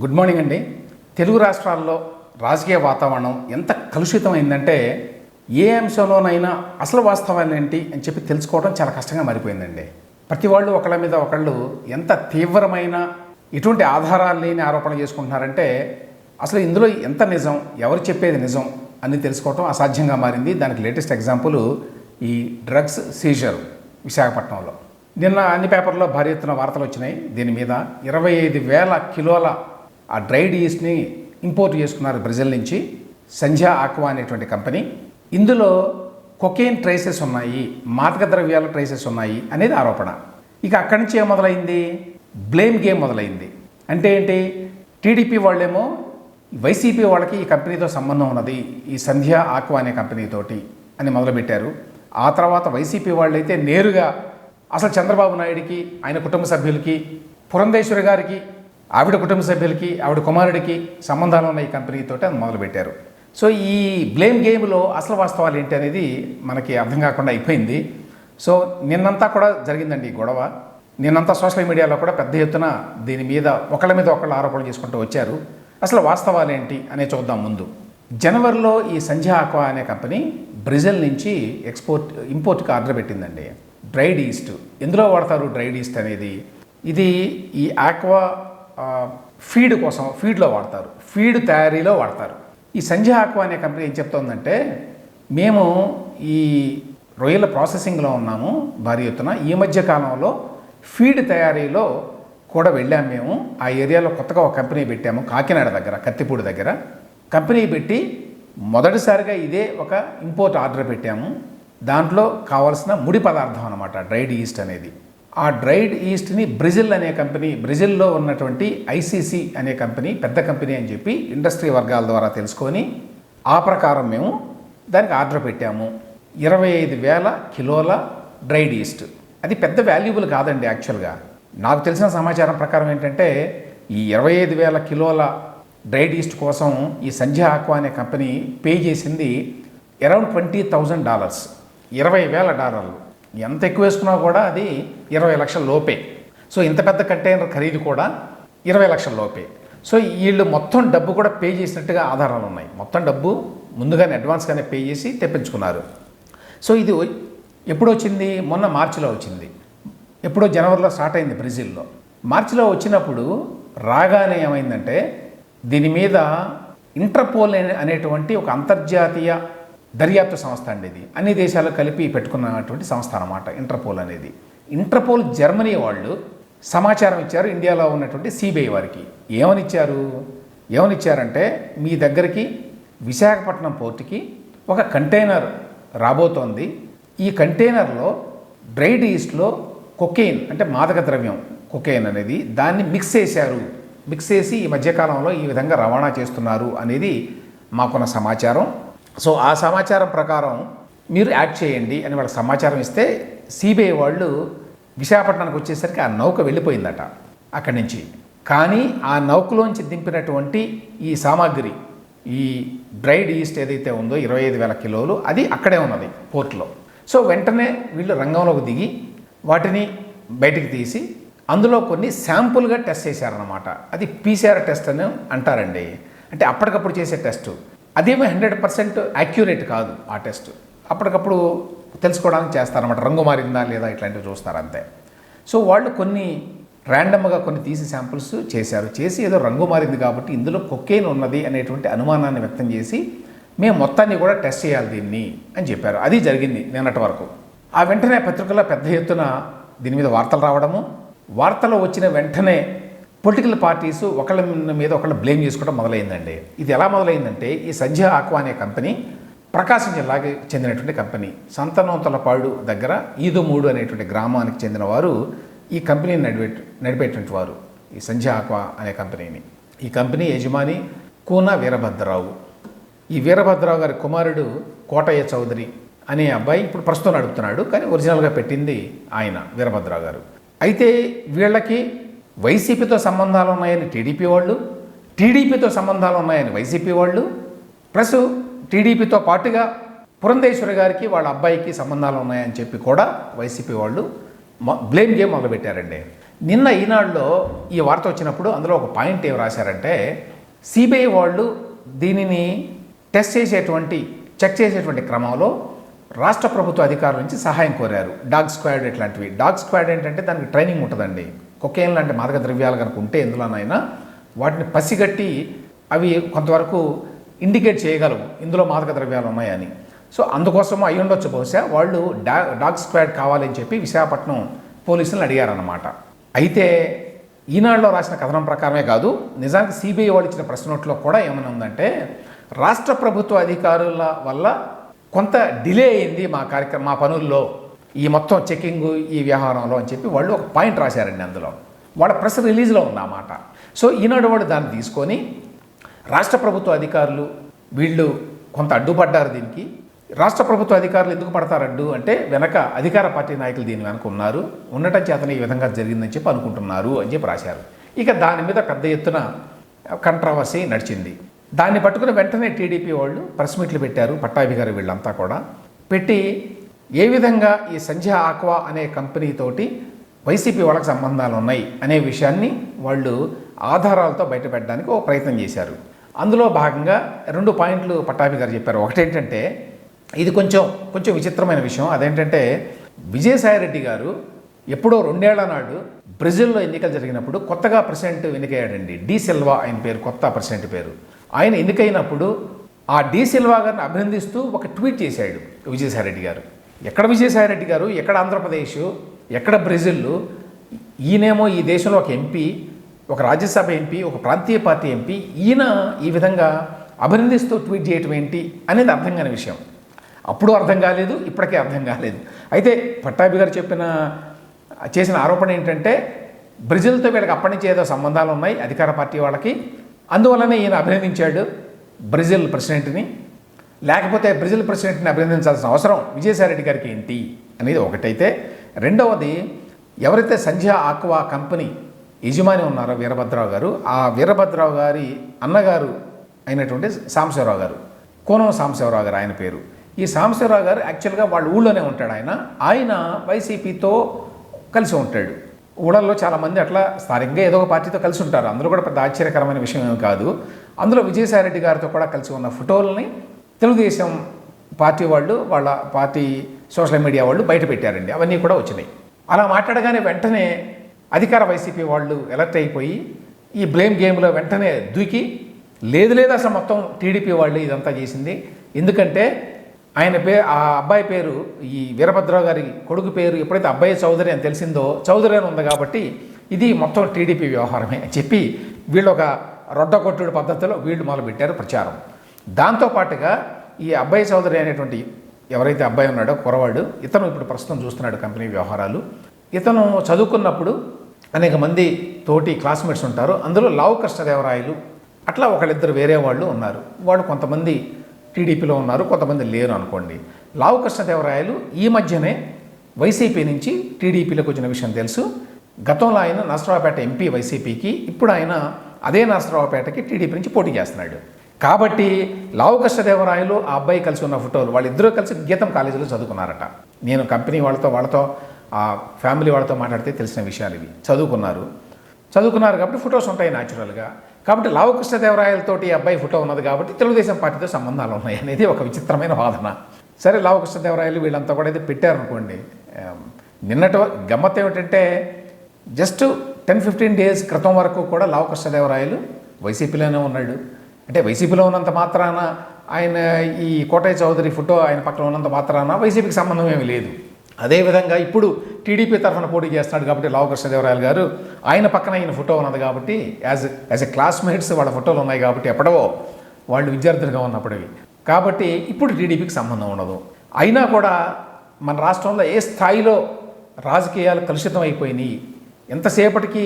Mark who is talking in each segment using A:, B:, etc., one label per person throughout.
A: Good morning అండి. తెలుగు రాష్ట్రాల్లో రాజకీయ వాతావరణం ఎంత కలుషితమైందంటే ఏ అంశంలోనైనా అసలు వాస్తవాలు ఏంటి అని చెప్పి తెలుసుకోవడం చాలా కష్టంగా మారిపోయిందండి. ప్రతి వాళ్ళు ఒకళ్ళ మీద ఒకళ్ళు ఎంత తీవ్రమైన ఎటువంటి ఆధారాలు లేని ఆరోపణలు చేసుకుంటున్నారంటే అసలు ఇందులో ఎంత నిజం ఎవరు చెప్పేది నిజం అని తెలుసుకోవడం అసాధ్యంగా మారింది. దానికి లేటెస్ట్ ఎగ్జాంపుల్ ఈ డ్రగ్స్ సీజర్ విశాఖపట్నంలో. నిన్న అన్ని పేపర్లో భారీ ఎత్తున వార్తలు వచ్చినాయి. దీని మీద ఇరవై ఐదు వేల కిలోల ఆ డ్రైడ్ ఈస్ట్ని ఇంపోర్ట్ చేసుకున్నారు బ్రెజిల్ నుంచి సంధ్యా ఆక్వా అనేటువంటి కంపెనీ. ఇందులో కొకేన్ ట్రేసెస్ ఉన్నాయి మాదక ద్రవ్యాల ట్రేసెస్ ఉన్నాయి అనేది ఆరోపణ. ఇక అక్కడి నుంచి ఏం మొదలైంది? బ్లేమ్ గేమ్ మొదలైంది. అంటే ఏంటి? టీడీపీ వాళ్ళేమో వైసీపీ వాళ్ళకి ఈ కంపెనీతో సంబంధం ఉన్నది ఈ సంధ్య ఆక్వా అనే కంపెనీతోటి అని మొదలుపెట్టారు. ఆ తర్వాత వైసీపీ వాళ్ళైతే నేరుగా అసలు చంద్రబాబు నాయుడికి ఆయన కుటుంబ సభ్యులకి పురంధేశ్వరి గారికి ఆవిడ కుటుంబ సభ్యులకి ఆవిడ కుమారుడికి సంబంధాలు ఉన్న ఈ కంపెనీతో అది మొదలుపెట్టారు. సో ఈ బ్లేమ్ గేమ్లో అసలు వాస్తవాలు ఏంటి అనేది మనకి అర్థం కాకుండా అయిపోయింది. సో నిన్నంతా కూడా జరిగిందండి ఈ గొడవ. నిన్నంతా సోషల్ మీడియాలో కూడా పెద్ద ఎత్తున దీని మీద ఒకళ్ళ మీద ఒకళ్ళు ఆరోపణలు చేసుకుంటూ వచ్చారు. అసలు వాస్తవాలు ఏంటి అనే చూద్దాం ముందు. జనవరిలో ఈ సంధ్య ఆక్వా అనే కంపెనీ బ్రెజిల్ నుంచి ఎక్స్పోర్ట్ ఇంపోర్ట్కి ఆర్డర్ పెట్టిందండి. Dried yeast. ఎందులో వాడతారు డ్రైడ్ ఈస్ట్ అనేది? ఇది ఈ ఆక్వా ఫీడ్ కోసం ఫీడ్లో వాడతారు. ఫీడ్ తయారీలో వాడతారు. ఈ సంజయ్ ఆక్వా అనే కంపెనీ ఏం చెప్తోందంటే మేము ఈ రొయ్యల ప్రాసెసింగ్లో ఉన్నాము భారీ ఎత్తున. ఈ మధ్య కాలంలో ఫీడ్ తయారీలో కూడా వెళ్ళాము మేము. ఆ ఏరియాలో కొత్తగా ఒక కంపెనీ పెట్టాము కాకినాడ దగ్గర కత్తిపూడి దగ్గర. కంపెనీ పెట్టి మొదటిసారిగా ఇదే ఒక ఇంపోర్ట్ ఆర్డర్ పెట్టాము. దాంట్లో కావాల్సిన ముడి పదార్థం అనమాట డ్రైడ్ ఈస్ట్ అనేది. ఆ డ్రైడ్ ఈస్ట్ని బ్రెజిల్ అనే కంపెనీ బ్రెజిల్లో ఉన్నటువంటి ఐసీసీ అనే కంపెనీ పెద్ద కంపెనీ అని చెప్పి ఇండస్ట్రీ వర్గాల ద్వారా తెలుసుకొని ఆ ప్రకారం మేము దానికి ఆర్డర్ పెట్టాము. ఇరవై ఐదు వేల కిలోల డ్రైడ్ ఈస్ట్. అది పెద్ద వాల్యుబుల్ కాదండి యాక్చువల్గా. నాకు తెలిసిన సమాచారం ప్రకారం ఏంటంటే ఈ ఇరవై ఐదు వేల కిలోల డ్రైడ్ ఈస్ట్ కోసం ఈ సంధ్య ఆక్వా అనే కంపెనీ పే చేసింది అరౌండ్ ట్వంటీ థౌజండ్ డాలర్స్. ఇరవై వేల డాలర్లు. ఎంత ఎక్కువ వేసుకున్నా కూడా అది ఇరవై లక్షల లోపే. సో ఇంత పెద్ద కంటైనర్ ఖరీదు కూడా ఇరవై లక్షల లోపే. సో వీళ్ళు మొత్తం డబ్బు కూడా పే చేసినట్టుగా ఆధారాలు ఉన్నాయి. మొత్తం డబ్బు ముందుగానే అడ్వాన్స్గానే పే చేసి తెప్పించుకున్నారు. సో ఇది ఎప్పుడొచ్చింది ఎప్పుడు వచ్చింది? మొన్న మార్చిలో వచ్చింది. ఎప్పుడో జనవరిలో స్టార్ట్ అయింది బ్రెజిల్లో. మార్చిలో వచ్చినప్పుడు రాగానే ఏమైందంటే దీని మీద ఇంటర్పోల్ అనే- అనేటువంటి ఒక అంతర్జాతీయ దర్యాప్తు సంస్థ అండి ఇది. అన్ని దేశాలు కలిపి పెట్టుకున్నటువంటి సంస్థ అనమాట ఇంటర్పోల్ అనేది. ఇంటర్పోల్ జర్మనీ వాళ్ళు సమాచారం ఇచ్చారు ఇండియాలో ఉన్నటువంటి సిబిఐ వారికి. ఏమనిచ్చారు? ఏమనిచ్చారంటే మీ దగ్గరికి విశాఖపట్నం పోర్టుకి ఒక కంటైనర్ రాబోతోంది. ఈ కంటైనర్లో డ్రైడ్ ఈస్ట్లో కొకెయిన్ అంటే మాదక ద్రవ్యం కొకెయిన్ అనేది దాన్ని మిక్స్ చేశారు. మిక్స్ చేసి ఈ మధ్యకాలంలో ఈ విధంగా రవాణా చేస్తున్నారు అనేది మాకున్న సమాచారం. సో ఆ సమాచారం ప్రకారం మీరు యాక్ట్ చేయండి అని వాళ్ళకి సమాచారం ఇస్తే సిబిఐ వాళ్ళు విశాఖపట్నానికి వచ్చేసరికి ఆ నౌక వెళ్ళిపోయిందట అక్కడి నుంచి. కానీ ఆ నౌకలోంచి దింపినటువంటి ఈ సామాగ్రి ఈ డ్రైడ్ ఈస్ట్ ఏదైతే ఉందో ఇరవై ఐదు వేల కిలోలు అది అక్కడే ఉన్నది పోర్ట్లో. సో వెంటనే వీళ్ళు రంగంలోకి దిగి వాటిని బయటికి తీసి అందులో కొన్ని శాంపుల్గా టెస్ట్ చేశారనమాట అది పీసీఆర్ టెస్ట్ అని అంటారండి. అంటే అప్పటికప్పుడు చేసే టెస్టు. అదేమో హండ్రెడ్ పర్సెంట్ యాక్యురేట్ కాదు ఆ టెస్ట్. అప్పటికప్పుడు తెలుసుకోవడానికి చేస్తారన్నమాట. రంగు మారిందా లేదా ఇట్లాంటివి చూస్తారు అంతే. సో వాళ్ళు కొన్ని ర్యాండమ్గా కొన్ని తీసి శాంపుల్స్ చేశారు. చేసి ఏదో రంగు మారింది కాబట్టి ఇందులో కొకేన్ ఉన్నది అనేటువంటి అనుమానాన్ని వ్యక్తం చేసి మేము మొత్తాన్ని కూడా టెస్ట్ చేయాలి దీన్ని అని చెప్పారు. అది జరిగింది నిన్నటి వరకు. ఆ వెంటనే పత్రికల్లో పెద్ద ఎత్తున దీని మీద వార్తలు రావడము వార్తలు వచ్చిన వెంటనే పొలిటికల్ పార్టీస్ ఒకళ్ళ మీద ఒకళ్ళు బ్లేమ్ చేసుకోవడం మొదలైందండి. ఇది ఎలా మొదలైందంటే ఈ సంధ్య ఆక్వా అనే కంపెనీ ప్రకాశం జిల్లాకి చెందినటువంటి కంపెనీ. సంతనోతలపాడు దగ్గర ఈదుమూడు అనేటువంటి గ్రామానికి చెందిన వారు ఈ కంపెనీని నడిపే నడిపేటువంటి వారు ఈ సంధ్య ఆక్వా అనే కంపెనీని. ఈ కంపెనీ యజమాని కూన వీరభద్రరావు. ఈ వీరభద్రరావు గారి కుమారుడు కోటయ్య చౌదరి అనే అబ్బాయి ఇప్పుడు ప్రస్తుతం నడుపుతున్నాడు కానీ ఒరిజినల్గా పెట్టింది ఆయన వీరభద్రరావు గారు. అయితే వీళ్ళకి వైసీపీతో సంబంధాలు ఉన్నాయని టీడీపీ వాళ్ళు టీడీపీతో సంబంధాలు ఉన్నాయని వైసీపీ వాళ్ళు ప్లస్ టీడీపీతో పాటుగా పురంధేశ్వరి గారికి వాళ్ళ అబ్బాయికి సంబంధాలు ఉన్నాయని చెప్పి కూడా వైసీపీ వాళ్ళు బ్లేమ్ గేమ్ మొదలుపెట్టారండి. నిన్న ఈనాడులో ఈ వార్త వచ్చినప్పుడు అందులో ఒక పాయింట్ ఏం రాశారంటే సిబిఐ వాళ్ళు దీనిని టెస్ట్ చేసేటువంటి చెక్ చేసేటువంటి క్రమంలో రాష్ట్ర ప్రభుత్వ అధికారుల నుంచి సహాయం కోరారు. డాగ్ స్క్వాడ్ ఇట్లాంటివి. డాగ్ స్క్వాడ్ ఏంటంటే దానికి ట్రైనింగ్ ఉంటుందండి. కొకేన్ లాంటి మాదక ద్రవ్యాలు కనుక ఉంటే ఎందులోనైనా వాటిని పసిగట్టి అవి కొంతవరకు ఇండికేట్ చేయగలవు. ఇందులో మాదక ద్రవ్యాలు ఉన్నాయని. సో అందుకోసం అయి ఉండొచ్చు. బహుశా వాళ్ళు డా డాగ్ స్క్వాడ్ కావాలని చెప్పి విశాఖపట్నం పోలీసులను అడిగారన్నమాట. అయితే ఈనాడులో రాసిన కథనం ప్రకారమే కాదు నిజానికి సిబిఐ వాళ్ళు ఇచ్చిన ప్రశ్న నోట్లో కూడా ఏమైనా ఉందంటే రాష్ట్ర ప్రభుత్వ అధికారుల వల్ల కొంత డిలే అయింది మా కార్యక్రమం మా పనుల్లో. ఈ మొత్తం చెక్కింగ్ ఈ వ్యవహారంలో అని చెప్పి వాళ్ళు ఒక పాయింట్ రాశారండి అందులో. వాళ్ళ ప్రెస్ రిలీజ్లో ఉంది ఆ మాట. సో ఈనాడు వాళ్ళు దాన్ని తీసుకొని రాష్ట్ర ప్రభుత్వ అధికారులు వీళ్ళు కొంత అడ్డుపడ్డారు దీనికి. రాష్ట్ర ప్రభుత్వ అధికారులు ఎందుకు పడతారు అడ్డు అంటే వెనక అధికార పార్టీ నాయకులు దీని వెనక ఉన్నారు. ఉండటం చేతనే ఈ విధంగా జరిగిందని చెప్పి అనుకుంటున్నారు అని చెప్పి రాశారు. ఇక దాని మీద పెద్ద ఎత్తున కంట్రవర్సీ నడిచింది. దాన్ని పట్టుకుని వెంటనే టీడీపీ వాళ్ళు ప్రెస్ మీట్లు పెట్టారు పట్టాభి గారు వీళ్ళంతా కూడా. పెట్టి ఏ విధంగా ఈ సంధ్య ఆక్వా అనే కంపెనీతోటి వైసీపీ వాళ్ళకి సంబంధాలు ఉన్నాయి అనే విషయాన్ని వాళ్ళు ఆధారాలతో బయటపెట్టడానికి ఒక ప్రయత్నం చేశారు. అందులో భాగంగా రెండు పాయింట్లు పట్టాభి గారు చెప్పారు. ఒకటేంటంటే ఇది కొంచెం కొంచెం విచిత్రమైన విషయం. అదేంటంటే విజయసాయిరెడ్డి గారు ఎప్పుడో రెండేళ్ళ నాడు బ్రెజిల్లో ఎన్నికలు జరిగినప్పుడు కొత్తగా ప్రెసిడెంట్ ఎన్నికయ్యాడండి. డి సిల్వా ఆయన పేరు కొత్త ప్రెసిడెంట్ పేరు. ఆయన ఎన్నికైనప్పుడు ఆ డి సిల్వా గారిని అభినందిస్తూ ఒక ట్వీట్ చేశాడు విజయసాయిరెడ్డి గారు. ఎక్కడ విజయసాయిరెడ్డి గారు ఎక్కడ ఆంధ్రప్రదేశ్ ఎక్కడ బ్రెజిల్ ఈయనేమో ఈ దేశంలో ఒక ఎంపీ ఒక రాజ్యసభ ఎంపీ ఒక ప్రాంతీయ పార్టీ ఎంపీ ఈయన ఈ విధంగా అభినందిస్తూ ట్వీట్ చేయటం ఏంటి అనేది అర్థం కాని విషయం. అప్పుడు అర్థం కాలేదు ఇప్పటికే అర్థం కాలేదు. అయితే పట్టాభి గారు చెప్పిన చేసిన ఆరోపణ ఏంటంటే బ్రెజిల్తో వీళ్ళకి అప్పటి నుంచి ఏదో సంబంధాలు ఉన్నాయి అధికార పార్టీ వాళ్ళకి అందువల్లనే ఈయన అభినందించాడు బ్రెజిల్ ప్రెసిడెంట్ని. లేకపోతే బ్రెజిల్ ప్రెసిడెంట్ని అభినందించాల్సిన అవసరం విజయసాయిరెడ్డి గారికి ఏంటి అనేది ఒకటైతే. రెండవది ఎవరైతే సంధ్య ఆక్వా కంపెనీ యజమాని ఉన్నారో వీరభద్రరావు గారు ఆ వీరభద్రరావు గారి అన్నగారు అయినటువంటి సాంబశివరావు గారు కోనం సాంబశివరావు గారు ఆయన పేరు. ఈ సాంబశివరావు గారు యాక్చువల్గా వాళ్ళ ఊళ్ళోనే ఉంటాడు ఆయన. ఆయన వైసీపీతో కలిసి ఉంటాడు. ఊళ్ళల్లో చాలామంది అట్లా స్థానికంగా ఏదో ఒక పార్టీతో కలిసి ఉంటారు. అందులో కూడా పెద్ద ఆశ్చర్యకరమైన విషయం ఏమి కాదు. అందులో విజయసాయిరెడ్డి గారితో కూడా కలిసి ఉన్న ఫోటోలని తెలుగుదేశం పార్టీ వాళ్ళు వాళ్ళ పార్టీ సోషల్ మీడియా వాళ్ళు బయట పెట్టారండి అవన్నీ కూడా వచ్చినాయి. అలా మాట్లాడగానే వెంటనే అధికార వైసీపీ వాళ్ళు ఎలర్ట్ అయిపోయి ఈ బ్లేమ్ గేమ్లో వెంటనే దూకి లేదు లేదు అసలు మొత్తం టీడీపీ వాళ్ళు ఇదంతా చేసింది. ఎందుకంటే ఆయన పే ఆ అబ్బాయి పేరు ఈ వీరభద్రరావు గారి కొడుకు పేరు ఎప్పుడైతే అబ్బాయి చౌదరి అని తెలిసిందో చౌదరి అని ఉంది కాబట్టి ఇది మొత్తం టీడీపీ వ్యవహారమే అని చెప్పి వీళ్ళు ఒక రొడ్డ కొట్టుడు పద్ధతిలో వీళ్ళు మొదలుపెట్టారు ప్రచారం. దాంతోపాటుగా ఈ అబ్బాయి చౌదరి అనేటువంటి ఎవరైతే అబ్బాయి ఉన్నాడో కురవాడు ఇతను ఇప్పుడు ప్రస్తుతం చూస్తున్నాడు కంపెనీ వ్యవహారాలు. ఇతను చదువుకున్నప్పుడు అనేక మంది తోటి క్లాస్మేట్స్ ఉంటారు. అందులో లావు కృష్ణదేవరాయలు అట్లా ఒకళ్ళిద్దరు వేరే వాళ్ళు ఉన్నారు. వాళ్ళు కొంతమంది టీడీపీలో ఉన్నారు కొంతమంది లేరు అనుకోండి. లావు కృష్ణదేవరాయలు ఈ మధ్యనే వైసీపీ నుంచి టీడీపీలోకి వచ్చిన విషయం తెలుసు. గతంలో ఆయన నరసరావుపేట ఎంపీ వైసీపీకి ఇప్పుడు ఆయన అదే నరసరావుపేటకి టీడీపీ నుంచి పోటీ చేస్తున్నాడు. కాబట్టి లావుకృష్ణదేవరాయలు ఆ అబ్బాయి కలిసి ఉన్న ఫోటోలు వాళ్ళిద్దరూ కలిసి గీతం కాలేజీలో చదువుకున్నారట. నేను కంపెనీ వాళ్ళతో వాళ్ళతో ఆ ఫ్యామిలీ వాళ్ళతో మాట్లాడితే తెలిసిన విషయాలు ఇవి. చదువుకున్నారు. చదువుకున్నారు కాబట్టి ఫొటోస్ ఉంటాయి న్యాచురల్గా. కాబట్టి లావు కృష్ణదేవరాయలతోటి ఈ అబ్బాయి ఫోటో ఉన్నది కాబట్టి తెలుగుదేశం పార్టీతో సంబంధాలు ఉన్నాయి అనేది ఒక విచిత్రమైన వాదన. సరే లావు కృష్ణదేవరాయలు వీళ్ళంతా కూడా అయితే పెట్టారనుకోండి. నిన్నటి గమ్మత్ ఏమిటంటే జస్ట్ టెన్ ఫిఫ్టీన్ డేస్ క్రితం వరకు కూడా లావు కృష్ణదేవరాయలు వైసీపీలోనే ఉన్నాడు. అంటే వైసీపీలో ఉన్నంత మాత్రాన ఆయన ఈ కోటయ్య చౌదరి ఫోటో ఆయన పక్కన ఉన్నంత మాత్రాన వైసీపీకి సంబంధం ఏమీ లేదు. అదేవిధంగా ఇప్పుడు టీడీపీ తరఫున పోటీ చేస్తున్నాడు కాబట్టి లావు కృష్ణదేవరాయలు గారు ఆయన పక్కన ఈయన ఫోటో ఉన్నది కాబట్టి యాజ్ యాజ్ ఎ క్లాస్మేట్స్ వాళ్ళ ఫోటోలు ఉన్నాయి కాబట్టి ఎప్పుడో వాళ్ళు విద్యార్థులుగా ఉన్నప్పటివి కాబట్టి ఇప్పుడు టీడీపీకి సంబంధం ఉండదు. అయినా కూడా మన రాష్ట్రంలో ఏ స్థాయిలో రాజకీయాలు కలుషితం అయిపోయినాయి ఎంతసేపటికి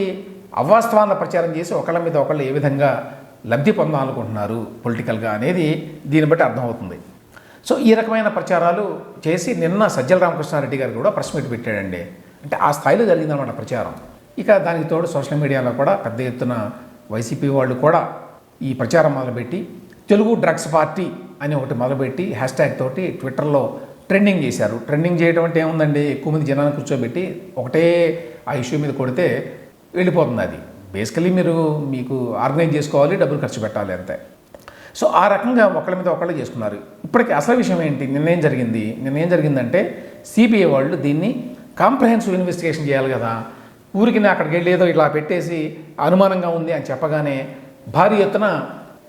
A: అవాస్తవాన్ని ప్రచారం చేసి ఒకళ్ళ మీద ఒకళ్ళు ఏ విధంగా లబ్ధి పొందాలనుకుంటున్నారు పొలిటికల్గా అనేది దీన్ని బట్టి అర్థమవుతుంది. సో ఈ రకమైన ప్రచారాలు చేసి నిన్న సజ్జల రామకృష్ణారెడ్డి గారు కూడా ప్రెస్ మీట్ పెట్టాడండి. అంటే ఆ స్థాయిలో జరిగిందన్నమాట ప్రచారం. ఇక దానికి తోడు సోషల్ మీడియాలో కూడా పెద్ద ఎత్తున వైసీపీ వాళ్ళు కూడా ఈ ప్రచారం మొదలుపెట్టి తెలుగు డ్రగ్స్ పార్టీ అని ఒకటి మొదలుపెట్టి హ్యాష్ ట్యాగ్ తోటి ట్విట్టర్లో ట్రెండింగ్ చేశారు. ట్రెండింగ్ చేయడం అంటే ఏముందండి? ఎక్కువ మంది జనాన్ని కూర్చోబెట్టి ఒకటే ఆ ఇష్యూ మీద కొడితే వెళ్ళిపోతుంది అది. బేసికలీ మీరు మీకు ఆర్గనైజ్ చేసుకోవాలి డబ్బులు ఖర్చు పెట్టాలి అంతే. సో ఆ రకంగా ఒకళ్ళ మీద ఒకళ్ళు చేసుకున్నారు. ఇప్పటికి అసలు విషయం ఏంటి? నిన్నేం జరిగింది? నిన్నేం జరిగిందంటే సిబిఐ వాళ్ళు దీన్ని కాంప్రహెన్సివ్ ఇన్వెస్టిగేషన్ చేయాలి కదా. ఊరికి అక్కడికి వెళ్ళి ఏదో ఇలా పెట్టేసి అనుమానంగా ఉంది అని చెప్పగానే భారీ ఎత్తున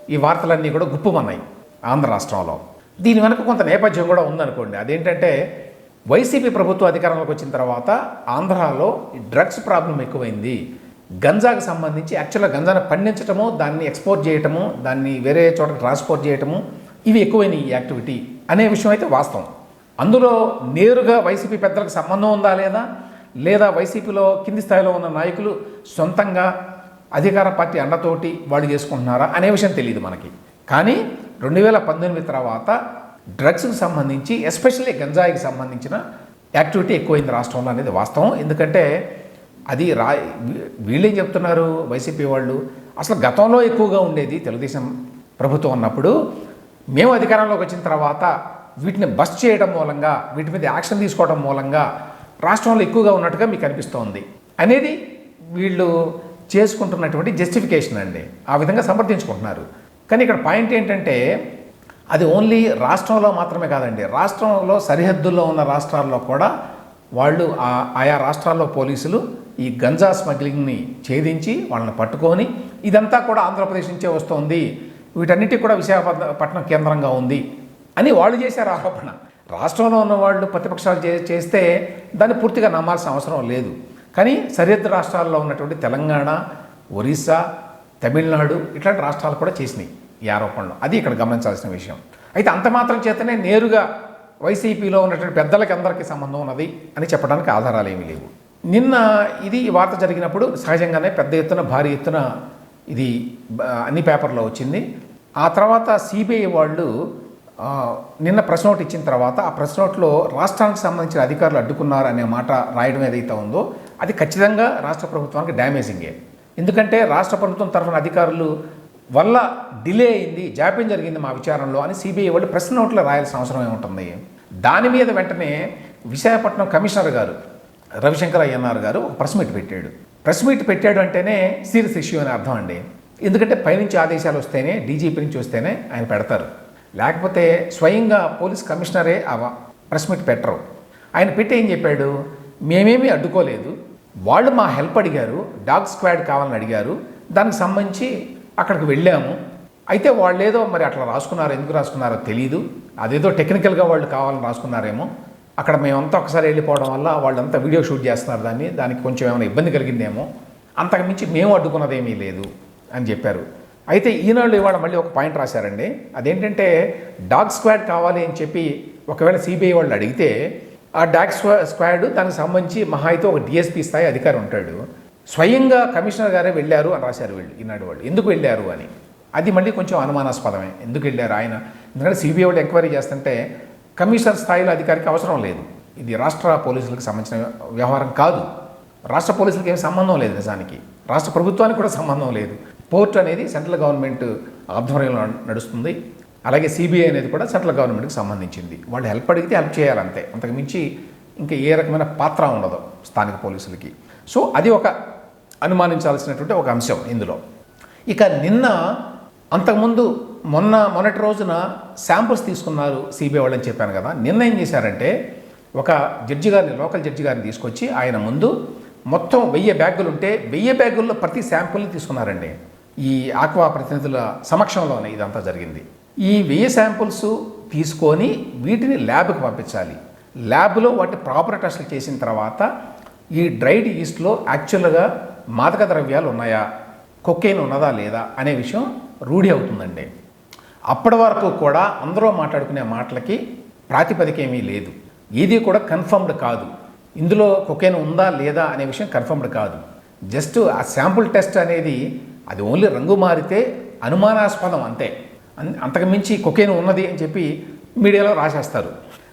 A: ఈ వార్తలన్నీ కూడా గుప్పమన్నాయి ఆంధ్ర రాష్ట్రంలో. దీని వెనక కొంత నేపథ్యం కూడా ఉందనుకోండి. అదేంటంటే వైసీపీ ప్రభుత్వ అధికారంలోకి వచ్చిన తర్వాత ఆంధ్రాలో ఈ డ్రగ్స్ ప్రాబ్లం ఎక్కువైంది. గంజాకి సంబంధించి యాక్చువల్గా గంజాను పండించటము దాన్ని ఎక్స్పోర్ట్ చేయటము దాన్ని వేరే చోటకి ట్రాన్స్పోర్ట్ చేయటము ఇవి ఎక్కువైనాయి ఈ యాక్టివిటీ అనే విషయం అయితే వాస్తవం. అందులో నేరుగా వైసీపీ పెద్దలకు సంబంధం ఉందా లేదా? లేదా వైసీపీలో కింది స్థాయిలో ఉన్న నాయకులు సొంతంగా అధికార పార్టీ అండతోటి వాళ్ళు చేసుకుంటున్నారా అనే విషయం తెలియదు మనకి. కానీ రెండు వేల పంతొమ్మిది తర్వాత డ్రగ్స్కి సంబంధించి ఎస్పెషల్లీ గంజాయికి సంబంధించిన యాక్టివిటీ ఎక్కువైంది రాష్ట్రంలో అనేది వాస్తవం. ఎందుకంటే అది రా వీళ్ళేం చెప్తున్నారు వైసీపీ వాళ్ళు? అసలు గతంలో ఎక్కువగా ఉండేది తెలుగుదేశం ప్రభుత్వం ఉన్నప్పుడు మేము అధికారంలోకి వచ్చిన తర్వాత వీటిని బస్ చేయడం మూలంగా వీటి మీద యాక్షన్ తీసుకోవడం మూలంగా రాష్ట్రంలో ఎక్కువగా ఉన్నట్టుగా మీకు అనిపిస్తోంది. అనేది వీళ్ళు చేసుకుంటున్నటువంటి జస్టిఫికేషన్ అండి. ఆ విధంగా సమర్థించుకుంటున్నారు. కానీ ఇక్కడ పాయింట్ ఏంటంటే అది ఓన్లీ రాష్ట్రంలో మాత్రమే కాదండి. రాష్ట్రంలో సరిహద్దుల్లో ఉన్న రాష్ట్రాల్లో కూడా వాళ్ళు ఆ- ఆయా రాష్ట్రాల్లో పోలీసులు ఈ గంజా స్మగ్లింగ్ని ఛేదించి వాళ్ళని పట్టుకొని ఇదంతా కూడా ఆంధ్రప్రదేశ్ నుంచే వస్తోంది. వీటన్నిటికీ కూడా విశాఖపట్నం కేంద్రంగా ఉంది అని వాళ్ళు చేశారు ఆరోపణ. రాష్ట్రంలో ఉన్న వాళ్ళు ప్రతిపక్షాలు చే చేస్తే దాన్ని పూర్తిగా నమ్మాల్సిన అవసరం లేదు. కానీ సరిహద్దు రాష్ట్రాల్లో ఉన్నటువంటి తెలంగాణ ఒరిస్సా తమిళనాడు ఇట్లాంటి రాష్ట్రాలు కూడా చేసినాయి ఈ ఆరోపణలు. అది ఇక్కడ గమనించాల్సిన విషయం. అయితే అంత మాత్రం చేతనే నేరుగా వైసీపీలో ఉన్నటువంటి పెద్దలకి అందరికీ సంబంధం ఉన్నది అని చెప్పడానికి ఆధారాలు ఏమీ లేవు. నిన్న ఇది ఈ వార్త జరిగినప్పుడు సహజంగానే పెద్ద ఎత్తున భారీ ఎత్తున ఇది అన్ని పేపర్లో వచ్చింది. ఆ తర్వాత సిబిఐ వాళ్ళు నిన్న ప్రెస్ నోట్ ఇచ్చిన తర్వాత ఆ ప్రెస్ నోట్లో రాష్ట్రానికి సంబంధించిన అధికారులు అడ్డుకున్నారు అనే మాట రాయడం ఏదైతే ఉందో అది ఖచ్చితంగా రాష్ట్ర ప్రభుత్వానికి డ్యామేజింగే. ఎందుకంటే రాష్ట్ర ప్రభుత్వం తరఫున అధికారులు వల్ల డిలే అయింది జాప్యం జరిగింది మా విచారంలో అని సిబిఐ వాళ్ళు ప్రెస్ నోట్లో రాయాల్సిన అవసరం ఏముంటుంది? దాని మీద వెంటనే విశాఖపట్నం కమిషనర్ గారు రవిశంకర్ అయ్యన్నార్ గారు ఒక ప్రెస్ మీట్ పెట్టాడు. ప్రెస్ మీట్ పెట్టాడు అంటేనే సీరియస్ ఇష్యూ అని అర్థం అండి. ఎందుకంటే పైనుంచి ఆదేశాలు వస్తేనే డీజీపీ నుంచి వస్తేనే ఆయన పెడతారు. లేకపోతే స్వయంగా పోలీస్ కమిషనరే ఆ ప్రెస్ మీట్ పెట్టరు. ఆయన పెట్టి ఏం చెప్పాడు? మేమేమీ అడ్డుకోలేదు. వాళ్ళు మా హెల్ప్ అడిగారు. డాగ్ స్క్వాడ్ కావాలని అడిగారు. దానికి సంబంధించి అక్కడికి వెళ్ళాము. అయితే వాళ్ళు ఏదో మరి అట్లా రాసుకున్నారు ఎందుకు రాసుకున్నారో తెలియదు అదేదో టెక్నికల్గా వాళ్ళు కావాలని రాసుకున్నారేమో. అక్కడ మేమంతా ఒకసారి వెళ్ళిపోవడం వల్ల వాళ్ళంతా వీడియో షూట్ చేస్తున్నారు దాన్ని దానికి కొంచెం ఏమైనా ఇబ్బంది కలిగిందేమో. అంతకు మించి మేము అడ్డుకున్నదేమీ లేదు అని చెప్పారు. అయితే ఈనాడు ఇవాళ మళ్ళీ ఒక పాయింట్ రాశారండి. అదేంటంటే డాగ్ స్క్వాడ్ కావాలి అని చెప్పి ఒకవేళ సిబిఐ వాళ్ళు అడిగితే ఆ డాగ్ స్క్వా స్క్వాడ్ దానికి సంబంధించి మహా అయితే ఒక డిఎస్పీ స్థాయి అధికారి ఉంటాడు. స్వయంగా కమిషనర్ గారే వెళ్ళారు అని రాశారు వీళ్ళు ఈనాడు వాళ్ళు. ఎందుకు వెళ్ళారు అని? అది మళ్ళీ కొంచెం అనుమానాస్పదమే. ఎందుకు వెళ్ళారు ఆయన? ఎందుకంటే సిబిఐ వాళ్ళు ఎంక్వైరీ చేస్తుంటే కమిషనర్ స్థాయిలో అధికారికి అవసరం లేదు. ఇది రాష్ట్ర పోలీసులకు సంబంధించిన వ్యవహారం కాదు. రాష్ట్ర పోలీసులకు ఏమి సంబంధం లేదు నిజానికి. రాష్ట్ర ప్రభుత్వానికి కూడా సంబంధం లేదు. పోర్ట్ అనేది సెంట్రల్ గవర్నమెంట్ ఆధ్వర్యంలో నడుస్తుంది. అలాగే సిబిఐ అనేది కూడా సెంట్రల్ గవర్నమెంట్కి సంబంధించింది. వాళ్ళు హెల్ప్ అడిగితే హెల్ప్ చేయాలంతే. అంతకు మించి ఇంకా ఏ రకమైన పాత్ర ఉండదు స్థానిక పోలీసులకి. సో అది ఒక అనుమానించాల్సినటువంటి ఒక అంశం ఇందులో. ఇక నిన్న అంతకుముందు మొన్న మొన్నటి రోజున శాంపుల్స్ తీసుకున్నారు సిబిఐ వాళ్ళని చెప్పాను కదా. నిన్న ఏం చేశారంటే ఒక జడ్జి గారిని లోకల్ జడ్జి గారిని తీసుకొచ్చి ఆయన ముందు మొత్తం వెయ్యి బ్యాగులు ఉంటే వెయ్యి బ్యాగుల్లో ప్రతి శాంపుల్ని తీసుకున్నారండి. ఈ ఆక్వా ప్రతినిధుల సమక్షంలోనే ఇదంతా జరిగింది. ఈ వెయ్యి శాంపుల్స్ తీసుకొని వీటిని ల్యాబ్కి పంపించాలి. ల్యాబ్లో వాటి ప్రాపర్ టెస్టులు చేసిన తర్వాత ఈ డ్రైడ్ ఈస్ట్లో యాక్చువల్గా మాదక ద్రవ్యాలు ఉన్నాయా? కొకేన్ ఉన్నదా లేదా? అనే విషయం రూఢి అవుతుందండి. అప్పటి వరకు కూడా అందరూ మాట్లాడుకునే మాటలకి ప్రాతిపదిక ఏమీ లేదు. ఏది కూడా కన్ఫర్మ్డ్ కాదు. ఇందులో కొకేన్ ఉందా లేదా అనే విషయం కన్ఫర్మ్డ్ కాదు. జస్ట్ ఆ శాంపుల్ టెస్ట్ అనేది అది ఓన్లీ రంగు మారితే అనుమానాస్పదం అంతే. అంతకుమించి అంతకు మించి కొకేన్ ఉన్నది అని చెప్పి మీడియాలో రాసేస్తారు.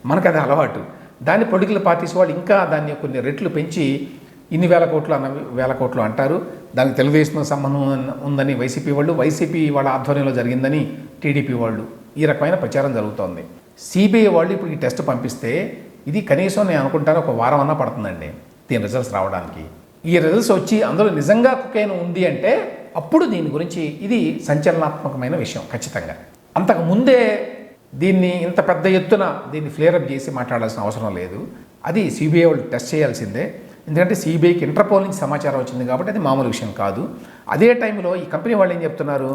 A: మనకు అది అలవాటు. దాన్ని పొలిటికల్ పార్టీస్ వాళ్ళు ఇంకా దాన్ని కొన్ని రెట్లు పెంచి ఇన్ని వేల కోట్లు అన్న వేల కోట్లు అంటారు. దానికి తెలుగుదేశం సంబంధం ఉందని వైసీపీ వాళ్ళు వైసీపీ వాళ్ళ ఆధ్వర్యంలో జరిగిందని టీడీపీ వాళ్ళు ఈ రకమైన ప్రచారం జరుగుతోంది. సిబిఐ వాళ్ళు ఇప్పుడు ఈ టెస్ట్ పంపిస్తే ఇది కనీసం నేను అనుకుంటాను ఒక వారం అన్నా పడుతుందండి దీని రిజల్ట్స్ రావడానికి. ఈ రిజల్ట్స్ వచ్చి అందులో నిజంగా కుకైన్ ఉంది అంటే అప్పుడు దీని గురించి ఇది సంచలనాత్మకమైన విషయం ఖచ్చితంగా. అంతకు ముందే దీన్ని ఇంత పెద్ద ఎత్తున దీన్ని ఫ్లేరప్ చేసి మాట్లాడాల్సిన అవసరం లేదు. అది సిబిఐ వాళ్ళు టెస్ట్ చేయాల్సిందే. ఎందుకంటే సిబిఐకి ఇంటర్పోల్ నుంచి సమాచారం వచ్చింది కాబట్టి అది మామూలు విషయం కాదు. అదే టైంలో ఈ కంపెనీ వాళ్ళు ఏం చెప్తున్నారు?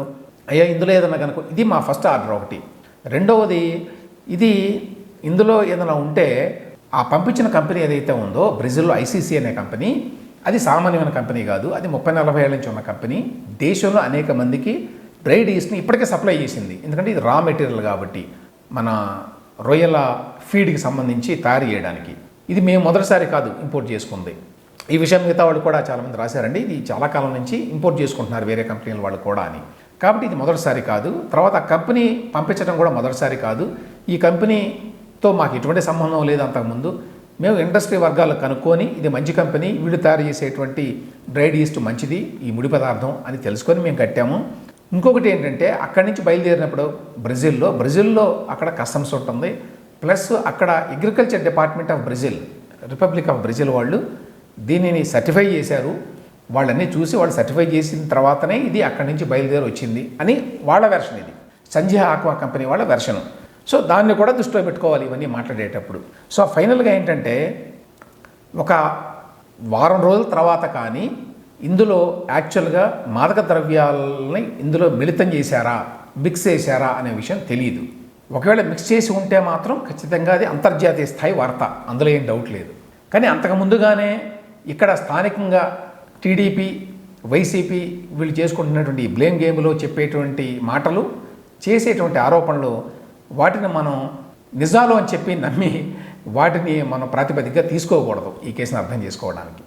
A: అయ్యా ఇందులో ఏదన్నా కనుక ఇది మా ఫస్ట్ ఆర్డర్ ఒకటి. రెండవది ఇది ఇందులో ఏదైనా ఉంటే ఆ పంపించిన కంపెనీ ఏదైతే ఉందో బ్రెజిల్లో ఐసీసీ అనే కంపెనీ అది సామాన్యమైన కంపెనీ కాదు అది ముప్పై నలభై ఏళ్ళ నుంచి ఉన్న కంపెనీ. దేశంలో అనేక మందికి బ్రైడ్ ఈస్ట్ని ఇప్పటికే సప్లై చేసింది. ఎందుకంటే ఇది రా మెటీరియల్ కాబట్టి మన రొయ్యల ఫీడ్కి సంబంధించి తయారు చేయడానికి. ఇది మేము మొదటిసారి కాదు ఇంపోర్ట్ చేసుకుంది. ఈ విషయం మిగతా వాళ్ళు కూడా చాలామంది రాశారండి. ఇది చాలా కాలం నుంచి ఇంపోర్ట్ చేసుకుంటున్నారు వేరే కంపెనీల వాళ్ళు కూడా అని. కాబట్టి ఇది మొదటిసారి కాదు. తర్వాత ఆ కంపెనీ పంపించడం కూడా మొదటిసారి కాదు. ఈ కంపెనీతో మాకు ఎటువంటి సంబంధం లేదు అంతకుముందు. మేము ఇండస్ట్రీ వర్గాలు కనుక్కొని ఇది మంచి కంపెనీ వీళ్ళు తయారు చేసేటువంటి డ్రైడ్ ఈస్ట్ మంచిది ఈ ముడి పదార్థం అని తెలుసుకొని మేము కట్టాము. ఇంకొకటి ఏంటంటే అక్కడి నుంచి బయలుదేరినప్పుడు బ్రెజిల్లో బ్రెజిల్లో అక్కడ కస్టమ్స్ ఉంటుంది. ప్లస్ అక్కడ agriculture department of Brazil republic of Brazil వాళ్ళు దీనిని సర్టిఫై చేశారు. వాళ్ళన్నీ చూసి వాళ్ళు సర్టిఫై చేసిన తర్వాతనే ఇది అక్కడి నుంచి బయలుదేరి వచ్చింది అని వాళ్ళ వెర్షన్ ఇది. సంజయ్ ఆక్వా కంపెనీ వాళ్ళ వెర్షన్ సో దాన్ని కూడా దృష్టిలో పెట్టుకోవాలి ఇవన్నీ మాట్లాడేటప్పుడు. సో ఫైనల్గా ఏంటంటే ఒక వారం రోజుల తర్వాత కానీ ఇందులో యాక్చువల్గా మాదక ద్రవ్యాలని ఇందులో మిళితం చేశారా మిక్స్ చేశారా అనే విషయం తెలియదు ఒకవేళ మిక్స్ చేసి ఉంటే మాత్రం ఖచ్చితంగా అది అంతర్జాతీయ స్థాయి వార్త. అందులో ఏం డౌట్ లేదు. కానీ అంతకు ముందుగానే ఇక్కడ స్థానికంగా టీడీపీ వైసీపీ వీళ్ళు చేసుకుంటున్నటువంటి బ్లేమ్ గేమ్లో చెప్పేటువంటి మాటలు చేసేటువంటి ఆరోపణలు వాటిని మనం నిజాలు అని చెప్పి నమ్మి వాటిని మనం ప్రాతిపదికగా తీసుకోకూడదు ఈ కేసును అర్థం చేసుకోవడానికి.